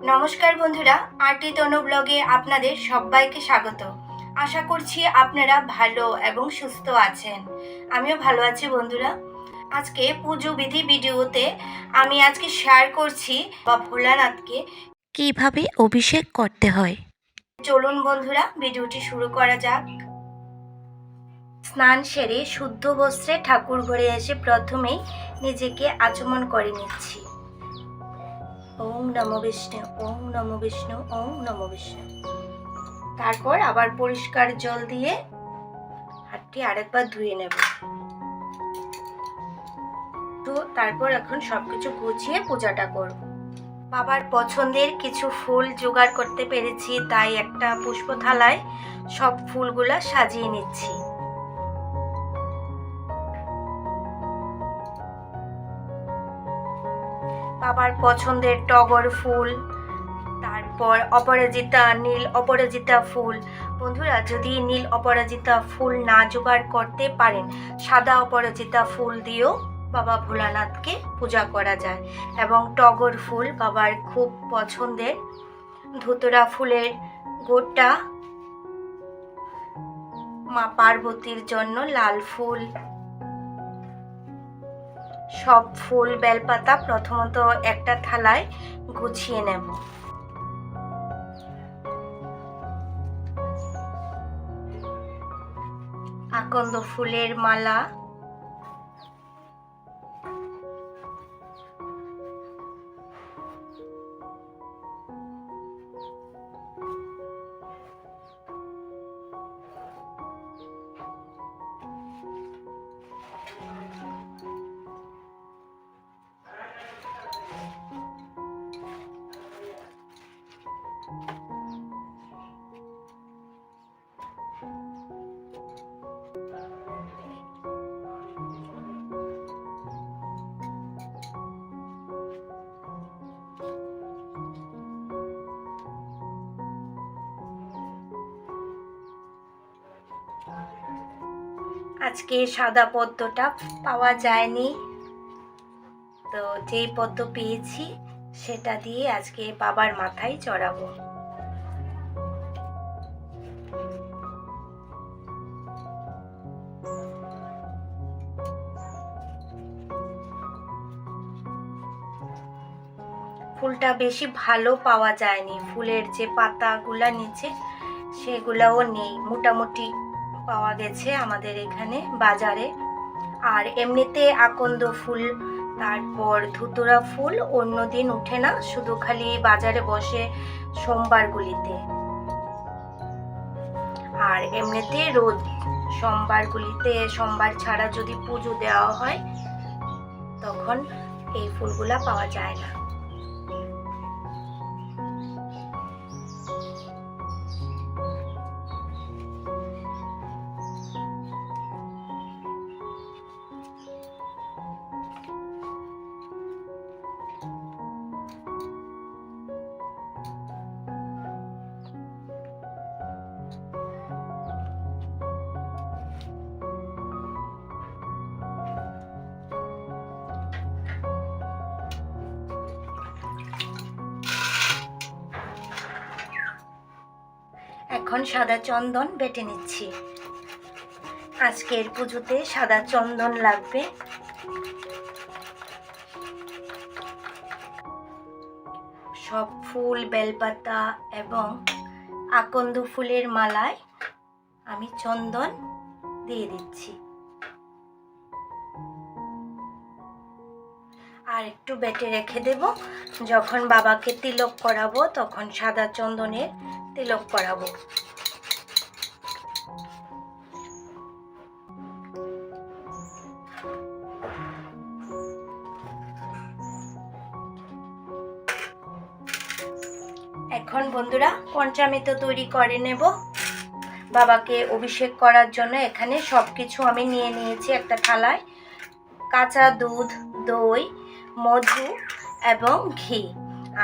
নমস্কার বন্ধুরা আরটি তনু ব্লগে আপনাদের সবাইকে স্বাগত। আশা করছি আপনারা ভালো এবং সুস্থ আছেন। আমিও ভালো আছি বন্ধুরা। আজকে পুজো বিধি ভিডিওতে আমি আজকে শেয়ার করছি বা ভোলানাথকে। কীভাবে অভিষেক করতে হয়? চলুন বন্ধুরা ভিডিওটি শুরু করা যাক। স্নান সেরে শুদ্ধ বস্ত্রে ঠাকুর ঘরে এসে প্রথমেই নিজেকে আচমন করে নিচ্ছি। ওম নম বিষ্ণু, ওম নম বিষ্ণু, ওম নম বিষ্ণু। তারপর আবার পরিষ্কার জল দিয়ে হাতটি আরেকবার ধুয়ে নেব। তো তারপর এখন সবকিছু গুছিয়ে পূজাটা করব। বাবার পছন্দের কিছু ফুল জোগাড় করতে পেরেছি, তাই একটা পুষ্প থালায় সব ফুলগুলা সাজিয়ে নিচ্ছি। বাবার পছন্দের টগর ফুল, তারপর অপরাজিতা, নীল অপরাজিতা ফুল। বন্ধুরা, যদি নীল অপরাজিতা ফুল না জোগাড় করতে পারেন, সাদা অপরাজিতা ফুল দিয়েও বাবা ভোলানাথকে পূজা করা যায় এবং টগর ফুল বাবার খুব পছন্দের ধুতরা ফুলের গোটা মা পার্বতীর জন্য লাল ফুল সব ফুল বেলপাতা প্রথমত একটা থালায় গুছিয়ে নেব। আকন্দ ফুলের মালা আজকে সাদা পদ্মটা পাওয়া যায়নি। তো যেই পদ্ম পেয়েছি, সেটা দিয়ে আজকে বাবার মাথায় চড়াবো। ফুলটা বেশি ভালো পাওয়া যায়নি। ফুলের যে পাতাগুলা নিচে, সেগুলাও নেই। মোটামুটি পাওয়া গেছে আমাদের এখানে বাজারে। আর এমনিতে আকন্দ ফুল, তারপর ধুতুরা ফুল অন্য দিন উঠে না, শুধু খালি বাজারে বসে সোমবারগুলিতে। আর এমনিতে রোজ সোমবারগুলিতে, সোমবার ছাড়া যদি পুজো দেওয়া হয়, তখন এই ফুলগুলা পাওয়া যায় না। এখন সাদা চন্দন বেটে নিচ্ছি। আজকের পুজোতে সাদা চন্দন লাগবে। সব ফুল, বেলপাতা এবং আকন্দ ফুলের মালায় আমি চন্দন দিয়ে দিচ্ছি। আর একটু বেটে রেখে দেব। যখন বাবাকে তিলক করাবো, তখন সাদা চন্দনের তিলক করাবো। এখন বন্ধুরা পঞ্চামৃত তৈরি করে নেব। বাবাকে অভিষেক করার জন্য এখানে সব কিছু আমি নিয়ে নিয়েছি একটা থালায়। কাঁচা দুধ, দই, মধু এবং ঘি।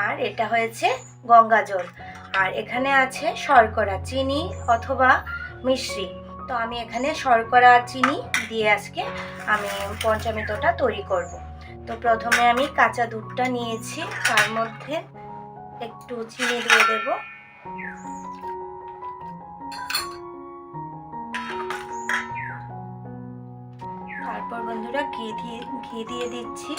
আর এটা হয়েছে গঙ্গা জল আর এখানে আছে শর্করা, চিনি অথবা মিশ্রি তো আমি এখানে শর্করা, চিনি দিয়ে আজকে আমি পঞ্চামৃতটা তৈরি করব। তো প্রথমে আমি কাঁচা দুধটা নিয়েছি, তার মধ্যে একটু চিনি দিয়ে দেব। তারপর বন্ধুরা ঘি দিয়ে ঘি দিয়ে দিচ্ছি।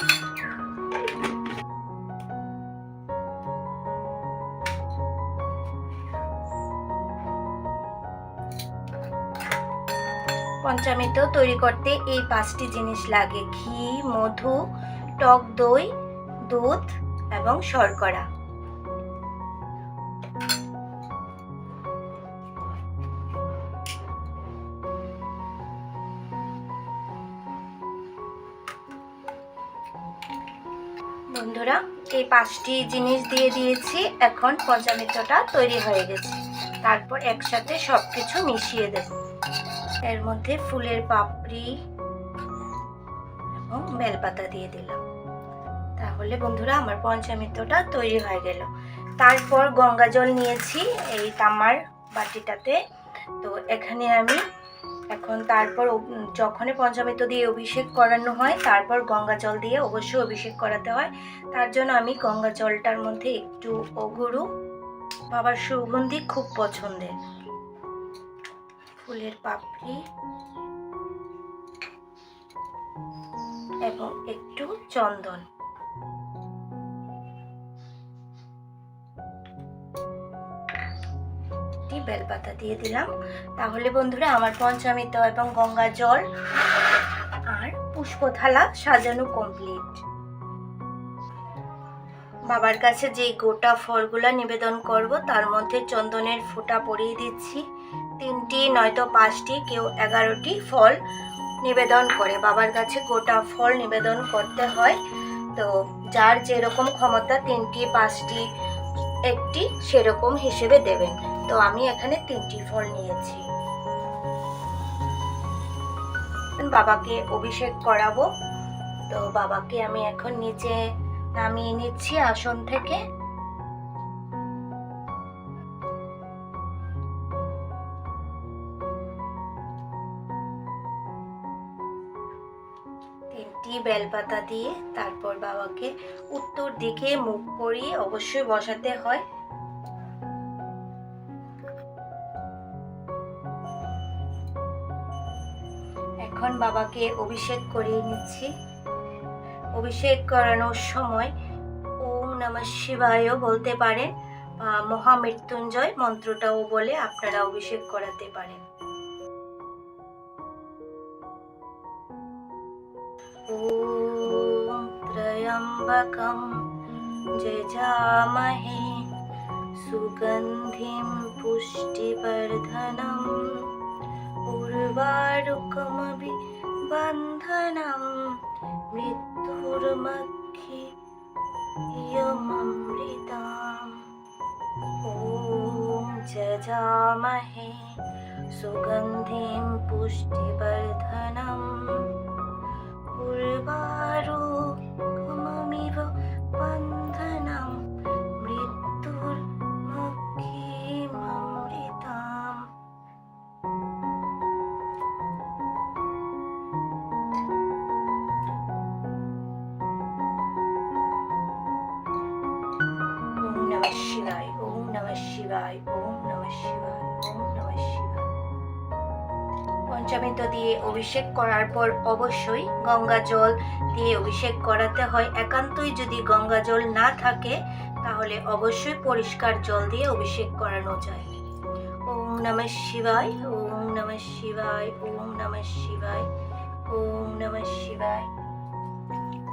পঞ্চামৃত তৈরি করতে এই পাঁচটি জিনিস লাগে। ঘি, মধু, টক দই, দুধ এবং শর্করা। বন্ধুরা, এই পাঁচটি জিনিস দিয়ে দিয়েছি। এখন পঞ্চামৃতটা তৈরি হয়ে গেছে। তারপর একসাথে সব কিছু মিশিয়ে দেব। এর মধ্যে ফুলের পাপড়ি এবং বেলপাতা দিয়ে দিলাম। তাহলে বন্ধুরা, আমার পঞ্চামৃতটা তৈরি হয়ে গেল। তারপর গঙ্গা জল নিয়েছি এই তামার বাটিটাতে। তো এখানে আমি এখন তারপর যখনই পঞ্চামৃত দিয়ে অভিষেক করানো হয়, তারপর গঙ্গা জল দিয়ে অবশ্যই অভিষেক করাতে হয়। তার জন্য আমি গঙ্গা জলটার মধ্যে একটু অগুরু বাবার সুগন্ধি খুব পছন্দের। ফুলের পাপড়ি এবং একটু চন্দন। বেলপাতা দিয়ে দিলাম। তাহলে বন্ধুরা, আমার পঞ্চামৃত এবং গঙ্গা জল আর পুষ্পথালা সাজানো কমপ্লিট বাবার কাছে যে গোটা ফলগুলো নিবেদন করব, তার মধ্যে চন্দনের ফোঁটা পরিয়ে দিচ্ছি। তিনটি নয়তো পাঁচটি, কেউ এগারোটি ফল নিবেদন করে। বাবার কাছে গোটা ফল নিবেদন করতে হয়। তো যার যেরকম ক্ষমতা তিনটি, পাঁচটি, একটি সেরকম হিসেবে দেবেন। তো আমি এখানে তিনটি ফল নিয়েছি। বাবাকে অভিষেক করাবো। তো বাবাকে আমি এখন নিচে নামিয়ে নিচ্ছি আসন থেকে। বেলপাতা দিয়ে তারপর বাবাকে উত্তর দিকে মুখ করিয়ে অবশ্যই বসাতে হয়। এখন বাবাকে অভিষেক করিয়ে নিচ্ছি। অভিষেক করানোর সময় ওম নমঃ শিবায়ও বলতে পারেন মহামৃত্যুঞ্জয় মন্ত্রটাও বলে আপনারা অভিষেক করাতে পারেন। त्र्यम्बकं जजामहे सुगन्धिं पुष्टिवर्धनम् उर्वारुकमपि बन्धनं मृत्युर्मक्षि इयममृताम् ॐ जजामहे सुगन्धिं पुष्टिवर्धनम् उर्वारु বন্ধনম মৃত্যুর মুখিমৃতম ওম নমঃ শিবায় ওম নমঃ শিবায় ওম নমঃ শিবায়। পঞ্চামৃত দিয়ে অভিষেক করার পর অবশ্যই গঙ্গা জল দিয়ে অভিষেক করাতে হয় একান্তই যদি গঙ্গা জল না থাকে তাহলে অবশ্যই পরিষ্কার জল দিয়ে অভিষেক করানো যায় ওম নমঃ শিবায় ওম নমঃ শিবায় ওম নমঃ শিবায় ওম নমঃ শিবায়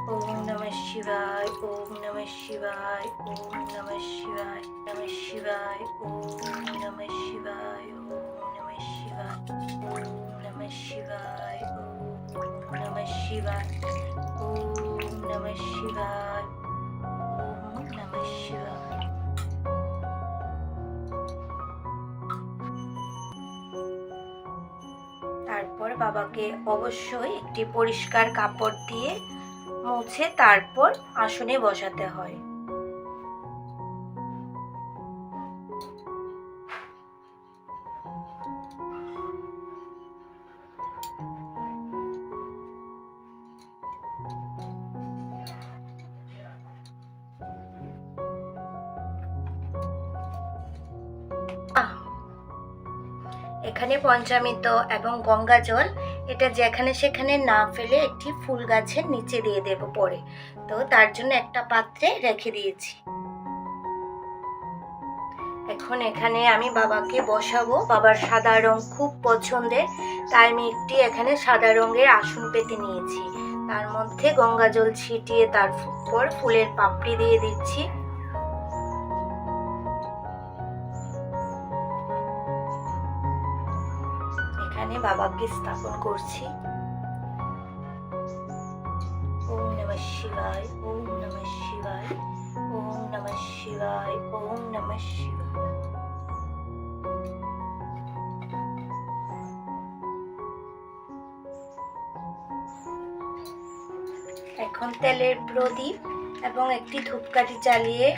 ওম নমঃ শিবায় ওম নমঃ শিবায় ওম নমঃ শিবায় নমঃ শিবায় ওম নমঃ শিবায় ওম নমঃ শিবায় তারপর বাবাকে অবশ্যই একটি পরিষ্কার কাপড় দিয়ে মুছে তারপর আসনে বসাতে হয়। পঞ্চামৃত এবং গঙ্গা জল, এটা যেখানে সেখানে না ফেলে একটি ফুল গাছের নিচে দিয়ে দেব পরে। তো তার জন্য একটা পাত্রে রেখে দিয়েছি। এখন এখানে আমি বাবাকে বসাবো। বাবার সাদা রং খুব পছন্দের, তাই আমি একটি এখানে সাদা রঙের আসন পেতে নিয়েছি। তার মধ্যে গঙ্গা জল ছিটিয়ে তারপর ফুলের পাপড়ি দিয়ে দিচ্ছি। এখানে বাবাকে স্থাপন করছি। ওম নমঃ শিবায়, ওম নমঃ শিবায়, ওম নমঃ শিবায়, ওম নমঃ শিবায়। এখন তেলের প্রদীপ এবং একটি ধূপকাঠি জ্বালিয়ে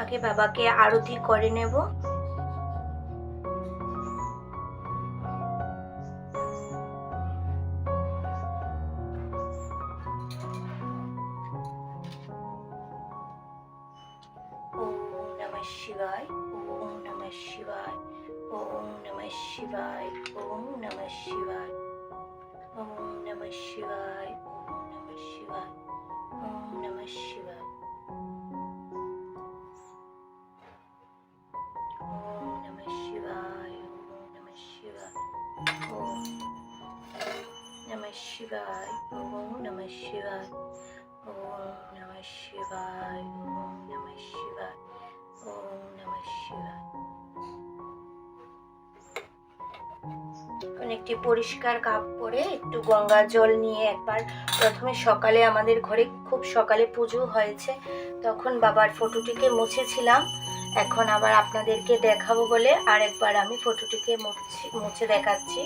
আগে বাবাকে আরতি করে নেব। নমঃ শিবায় ওম নমঃ শিবায় ওম নমঃ শিবায় ওম নমঃ শিবায় ওম নমঃ একটি পরিষ্কার কাপ পরে একটু গঙ্গা জল নিয়ে একবার প্রথমে সকালে আমাদের ঘরে খুব সকালে পুজো হয়েছে, তখন বাবার ফটোটিকে মুছেছিলাম। এখন আবার আপনাদেরকে দেখাবো বলে আরেকবার আমি ফটোটিকে মুছছি মুছে দেখাচ্ছি।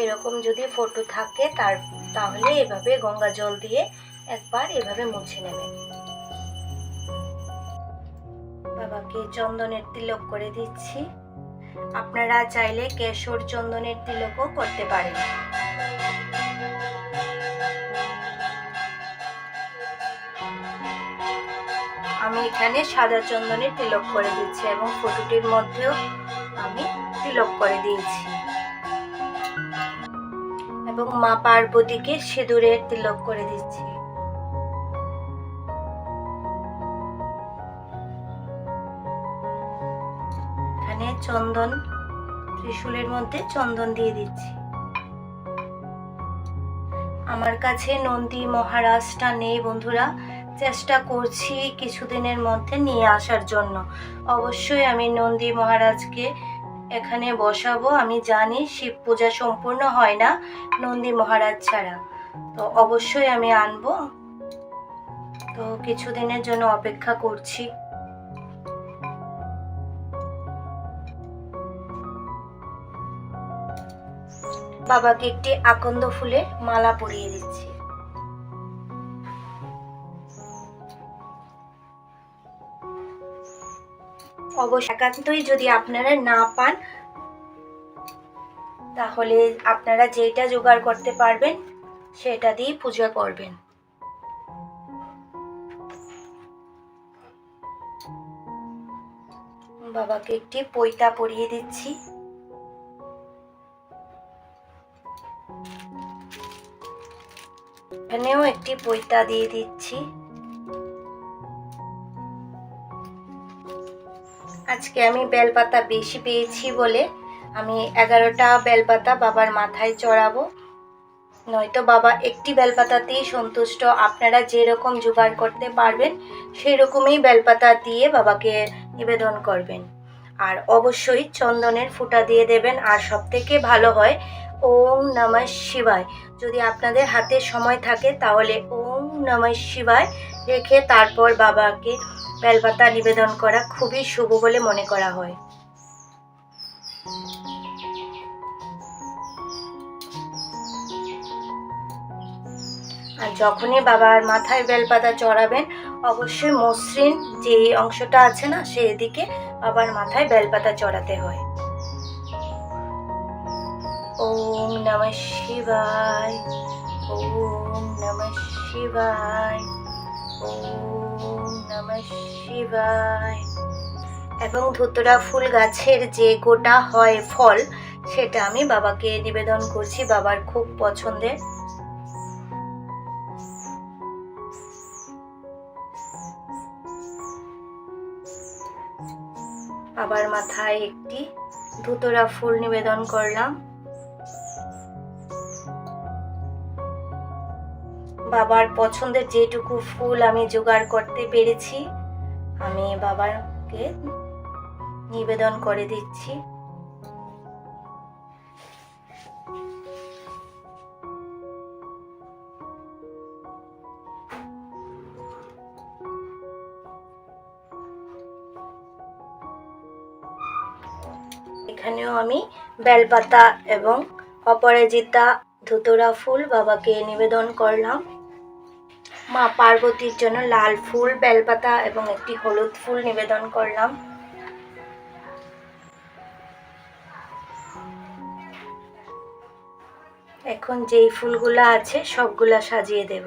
এরকম যদি ফটো থাকে, তার, তাহলে এভাবে গঙ্গা জল দিয়ে একবার এভাবে মুছে নেবেন বাবাকে চন্দনের তিলক করে দিচ্ছি। আপনারা চাইলে কেশর চন্দনের তিলকও করতে পারেন। আমি এখানে সাদা চন্দনের তিলক করে দিচ্ছি এবং ফটোটির মধ্যেও আমি তিলক করে দিয়েছি। এবং মা পার্বতীকে সিঁদুরের তিলক করে দিচ্ছি। এখানে চন্দন, ত্রিশূলের মধ্যে চন্দন দিয়ে দিচ্ছি। আমার কাছে নন্দী মহারাজটা নেই বন্ধুরা। চেষ্টা করছি কিছুদিনের মধ্যে নিয়ে আসার জন্য। অবশ্যই আমি নন্দী মহারাজকে এখানে বসাবো, আমি জানি শিব পূজা সম্পূর্ণ হয় না নন্দী মহারাজ ছাড়া। তো অবশ্যই আমি আনব। তো কিছুদিনের জন্য অপেক্ষা করছি। বাবাকে একটি আকন্দ ফুলের মালা পরিয়ে দিচ্ছি। অবশ্য একান্তই যদি আপনারা না পান, তাহলে আপনারা যেটা জোগাড় করতে পারবেন, সেটা দিয়ে পূজা করবেন। বাবাকে একটি পৈতা পরিয়ে দিচ্ছি। এখানেও একটি পৈতা দিয়ে দিচ্ছি। আজকে আমি বেলপাতা বেশি পেয়েছি বলে আমি এগারোটা বেলপাতা বাবার মাথায় চড়াবো। নয়তো বাবা একটি বেলপাতাতেই সন্তুষ্ট। আপনারা যেরকম জোগাড় করতে পারবেন সেই রকমই বেলপাতা দিয়ে বাবাকে নিবেদন করবেন। আর অবশ্যই চন্দনের ফুটা দিয়ে দেবেন। আর সব থেকে ভালো হয়, ওম নমঃ শিবায়। যদি আপনাদের হাতে সময় থাকে, তাহলে ওম নমঃ শিবায় রেখে তারপর বাবাকে বেলপাতা নিবেদন করা খুবই শুভ বলে মনে করা হয়। আর যখনই বাবার মাথায় বেলপাতা চড়াবেন, অবশ্যই মসৃণ যে অংশটা আছে না সেদিকে বাবার মাথায় বেলপাতা চড়াতে হয়। ওম নমঃ শিবায়, ওম নমঃ শিবায়। এবং ধুতরা ফুল গাছের যে গোটা হয় ফল, সেটা আমি বাবাকে নিবেদন করছি, বাবার খুব পছন্দের। বাবার মাথায় একটি ধুতরা ফুল নিবেদন করলাম। বাবার পছন্দের যেটুকু ফুল আমি জোগাড় করতে পেরেছি, আমি বাবাকে নিবেদন করে দিচ্ছি। এখানেও আমি বেলপাতা এবং অপরাজিতা ধুতরা ফুল বাবাকে নিবেদন করলাম। মা পার্বতীর জন্য লাল ফুল, বেলপাতা এবং একটি হলুদ ফুল নিবেদন করলাম। এখন যেই ফুলগুলো আছে, সবগুলা সাজিয়ে দেব।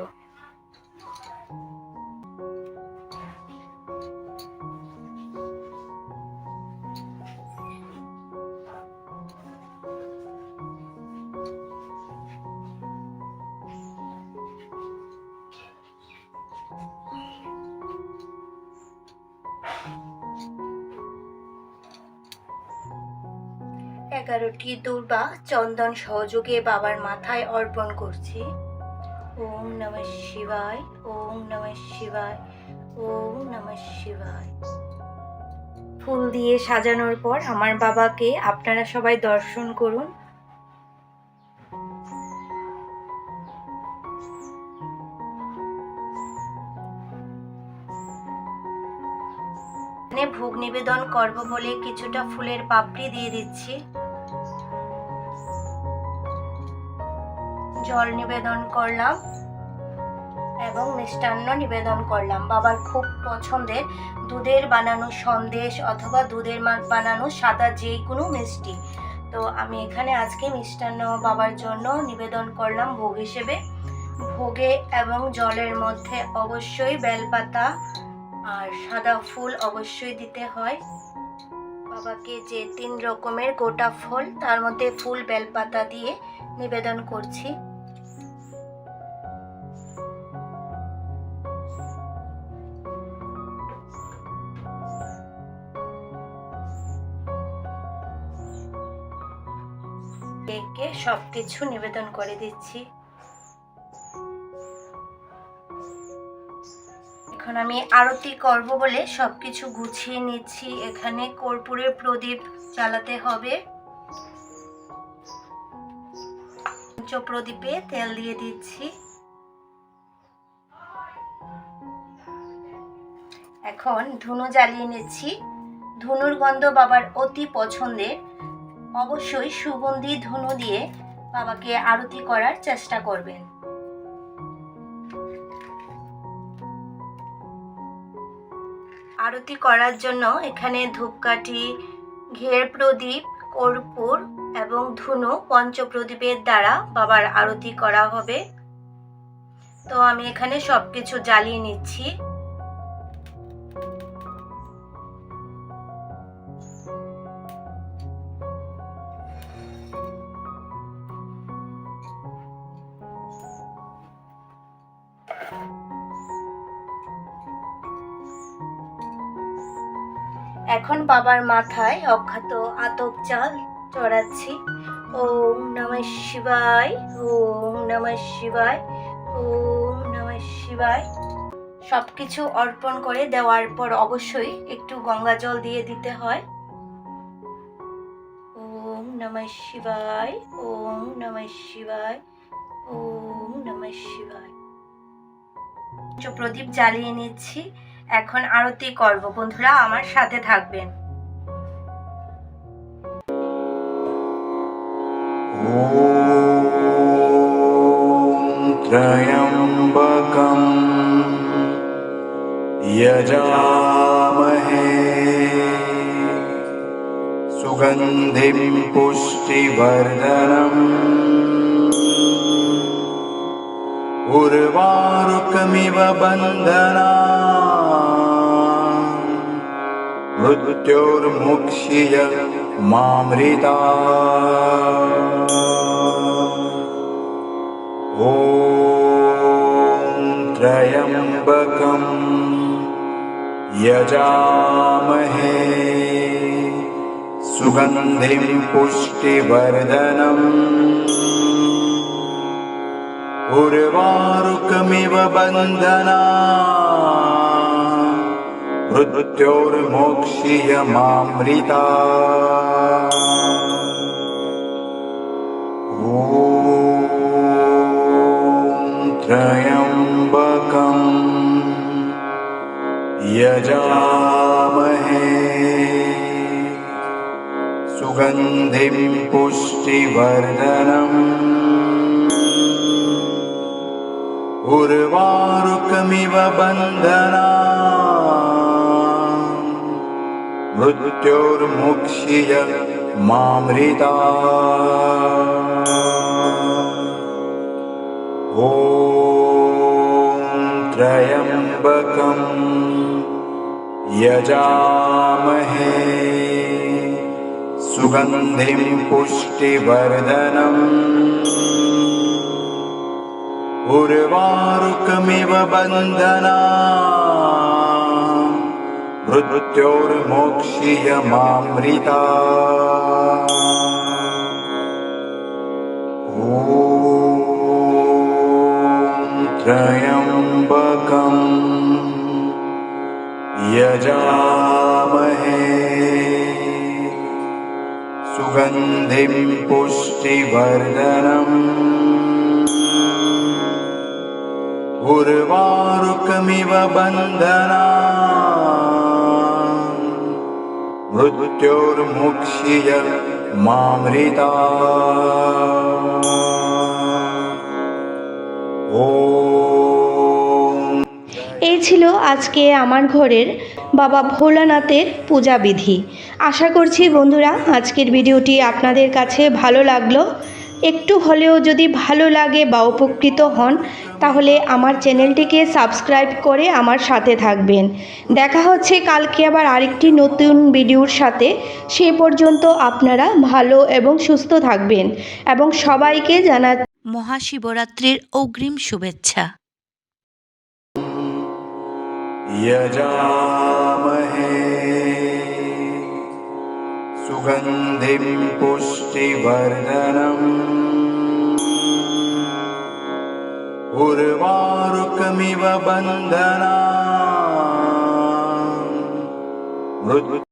এগারোটি দুর্বা চন্দন সহযোগে বাবার মাথায় অর্পণ করছি। ওম নমঃ শিবায়, ওম নমঃ শিবায়, ওম নমঃ শিবায়। ফুল দিয়ে সাজানোর পর আমার বাবাকে আপনারা সবাই দর্শন করুন। ভোগ নিবেদন করব বলে কিছুটা ফুলের পাপড়ি দিয়ে দিচ্ছি। জল নিবেদন করলাম এবং মিষ্টান্ন নিবেদন করলাম। বাবার খুব পছন্দের দুধের বানানো সন্দেশ অথবা দুধের বানানো সাদা যে কোনো মিষ্টি। তো আমি এখানে আজকে মিষ্টান্ন বাবার জন্য নিবেদন করলাম ভোগ হিসেবে। ভোগে এবং জলের মধ্যে অবশ্যই বেলপাতা আর সাদা ফুল অবশ্যই দিতে হয়। বাবাকে যে তিন রকমের গোটা ফল, তার মধ্যে ফুল, বেলপাতা দিয়ে নিবেদন করছি। সব কিছু নিবেদন করে দিচ্ছি। এখন আমি আরতি করব বলে সব কিছু গুছিয়ে নিচ্ছি। এখানে কর্পূরের প্রদীপ জ্বালাতে হবে। প্রদীপে তেল দিয়ে দিচ্ছি। এখন ধুনো জ্বালিয়ে নিচ্ছি। ধুনুর গন্ধ বাবার অতি পছন্দের। অবশ্যই সুগন্ধি ধুনো দিয়ে বাবাকে আরতি করার চেষ্টা করবেন। আরতি করার জন্য এখানে ধূপকাঠি, ঘের প্রদীপ, কর্পূর এবং ধুনো পঞ্চপ্রদীপের দ্বারা বাবার আরতি করা হবে। তো আমি এখানে সবকিছু জ্বালিয়ে নিচ্ছি। এখন বাবার মাথায় অখ্যাত আতপ চাল চড়াচ্ছি। ওম নমঃ শিবায়, ওম নমঃ শিবায়, ওম নমঃ শিবায়। সব কিছু অর্পণ করে দেওয়ার পর অবশ্যই একটু গঙ্গা জল দিয়ে দিতে হয়। ওম নমঃ শিবায়, ওম নমঃ শিবায়, ওম নমঃ শিবায়। প্রদীপ জ্বালিয়ে নিচ্ছি। এখন আরতি করব বন্ধুরা আমার সাথে থাকবেন ॐ त्र्यम्बकम् यजामहे सुगन्धिं पुष्टिवर्धनम् उर्वारुकमिव बन्धना मृत्योर्मुक्षीय मामृता। ॐ त्र्यम्बकम् यजामहे। सुगन्धिं पुष्टिवर्धनम्। उर्वारुकमिव बन्धना मृत्योर्मोक्षीय मामृता ॐ त्र्यम्बकम् यजामहे। सुगन्धिं पुष्टिवर्धनम्। उर्वारुकमिव बन्धना मृत्योर्मुक्षीय मामृता। ॐ त्र्यम्बकम् यजामहे। सुगन्धिं पुष्टिवर्धनम्। उर्वारुकमिव बन्धना मृत्योर्मोक्षीय मामृता ॐ त्र्यम्बकम् यजामहे सुगन्धिं पुष्टिवर्धनम् उर्वारुकमिव बन्धना मृत्योर्मुक्षीय मामृता ॐ এই ছিল আজকে আমার ঘরের বাবা ভোলানাথের পূজা বিধি আশা করছি বন্ধুরা আজকের ভিডিওটি আপনাদের কাছে ভালো লাগলো একটু হলেও যদি ভালো লাগে বা উপকৃত হন তাহলে আমার চ্যানেলটিকে সাবস্ক্রাইব করে আমার সাথে থাকবেন। দেখা হচ্ছে কালকে আবার আরেকটি নতুন ভিডিওর সাথে। সে পর্যন্ত আপনারা ভালো এবং সুস্থ থাকবেন এবং সবাইকে জানা মহাশিবরাত্রির অগ্রিম শুভেচ্ছা। सुगन्धिं पुष्टिवर्धनम्। उर्वारुकमिव बन्धना मृत्योर्मुक्षीय